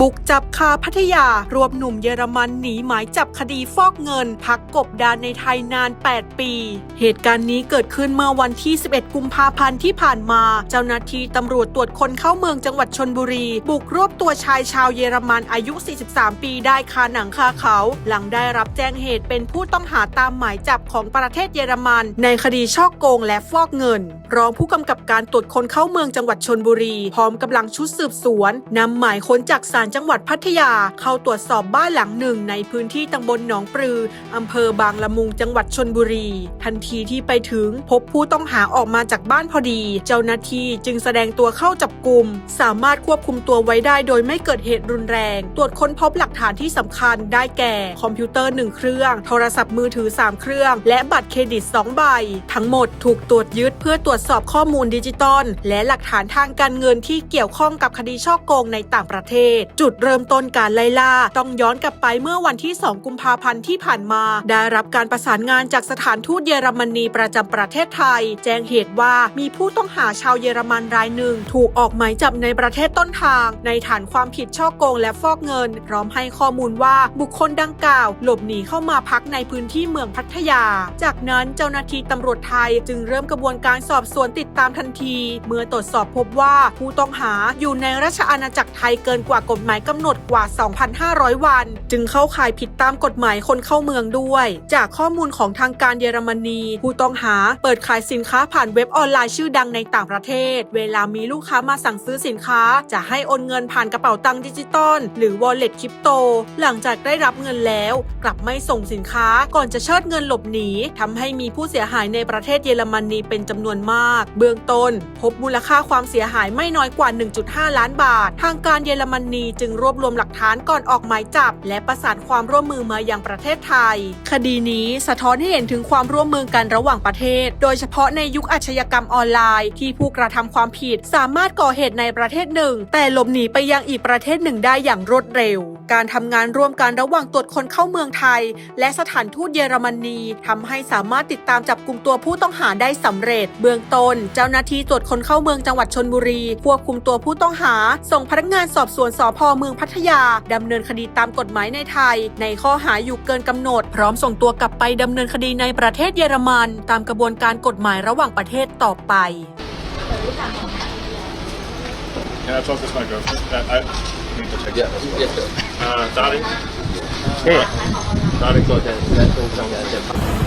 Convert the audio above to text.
บุกจับคาพัทยารวมหนุ่มเยอรมันหนีหมายจับคดีฟอกเงิน พักกบดานในไทยนาน 8 ปี เหตุการณ์นี้เกิดขึ้นเมื่อวันที่ 11 กุมภาพันธ์ที่ผ่านมา เจ้าหน้าที่ตำรวจตรวจคนเข้าเมืองจังหวัดชนบุรี บุกรวบตัวชายชาวเยอรมันอายุ 43 ปีได้คาหนังคาเขา หลังได้รับแจ้งเหตุเป็นผู้ต้องหาตามหมายจับของประเทศเยอรมัน ในคดีช่อโกงและฟอกเงิน รองผู้กำกับการตรวจคนเข้าเมืองจังหวัดชนบุรี พร้อมกำลังชุดสืบสวนนำหมายค้นจากศาลจังหวัดพัทยาเข้าตรวจสอบบ้านหลังหนึ่งในพื้นที่ตำบลหนองปลืออำเภอบางละมุงจังหวัดชนบุรี ทันทีที่ไปถึงพบผู้ต้องหาออกมาจากบ้านพอดี เจ้าหน้าที่จึงแสดงตัวเข้าจับกลุ่ม สามารถควบคุมตัวไว้ได้โดยไม่เกิดเหตุรุนแรง ตรวจค้นพบหลักฐานที่สำคัญได้แก่ คอมพิวเตอร์ 1 เครื่อง โทรศัพท์มือถือ 3 เครื่อง และบัตรเครดิต 2 ใบ ทั้งหมดถูกตรวจยึดเพื่อตรวจสอบข้อมูลดิจิตอลและหลักฐานทางการเงินที่เกี่ยวข้องกับคดีช่อโกงในต่างประเทศจุดเริ่มต้นการไล่ล่าต้องย้อนกลับไปเมื่อวันที่ 2 กุมภาพันธ์ที่ผ่านมา ได้รับการประสานงานจากสถานทูตเยอรมนีประจำประเทศไทย แจ้งเหตุว่ามีผู้ต้องหาชาวเยอรมันรายหนึ่ง ถูกออกหมายจับในประเทศต้นทาง ในฐานความผิดช่อโกงและฟอกเงิน พร้อมให้ข้อมูลว่าบุคคลดังกล่าว หลบหนีเข้ามาพักในพื้นที่เมืองพัทยา จากนั้นเจ้าหน้าที่ตำรวจไทยจึงเริ่มกระบวนการสอบสวนติดตามทันที เมื่อตรวจสอบพบว่าผู้ต้องหาอยู่ในราชอาณาจักรไทยเกินกว่ากฎหมายกำหนดกว่า 2,500 วัน จึงเข้าข่ายผิดตามกฎหมายคนเข้าเมืองด้วย จากข้อมูลของทางการเยอรมนี ผู้ต้องหาเปิดขายสินค้าผ่านเว็บออนไลน์ชื่อดังในต่างประเทศ เวลามีลูกค้ามาสั่งซื้อสินค้า จะให้โอนเงินผ่านกระเป๋าตังค์ดิจิตอลหรือ wallet คริปโต หลังจากได้รับเงินแล้ว กลับไม่ส่งสินค้าก่อนจะเชิดเงินหลบหนีทำให้มีผู้เสียหายในประเทศเยอรมนีเป็นจำนวนมาก เบื้องต้น พบมูลค่าความเสียหายไม่น้อยกว่า 1.5 ล้านบาท ทางการเยอรมนีจึงรวบรวมหลักฐานก่อนออกหมายจับ และประสานความร่วมมือมายังประเทศไทย คดีนี้สะท้อนให้เห็นถึงความร่วมมือกันระหว่างประเทศ โดยเฉพาะในยุคอาชญากรรมออนไลน์ ที่ผู้กระทำความผิดสามารถก่อเหตุในประเทศหนึ่ง แต่หลบหนีไปยังอีกประเทศหนึ่งได้อย่างรวดเร็ว การทำงานร่วมกันระหว่างตรวจคนเข้าเมืองไทย และสถานทูตเยอรมนีทำให้สามารถติดตามจับกลุ่มตัวผู้ต้องหาได้สำเร็จ เบื้องต้น เจ้าหน้าที่ตรวจคนเข้าเมืองจังหวัดชนบุรีควบคุมตัวผู้ต้องหา ส่งพนักงานสอบสวนสพพเมืองพัทยาดำเนินคดีตามกฎหมายในไทย ในข้อหาอยู่เกินกำหนด พร้อมส่งตัวกลับไปดำเนินคดีในประเทศเยอรมัน ตามกระบวนการกฎหมายระหว่างประเทศต่อไป Can I talk to my girlfriend? I, I need to check. Yeah, yes, sir. Uh, darling. Hey. Darling, go ahead. Let's go.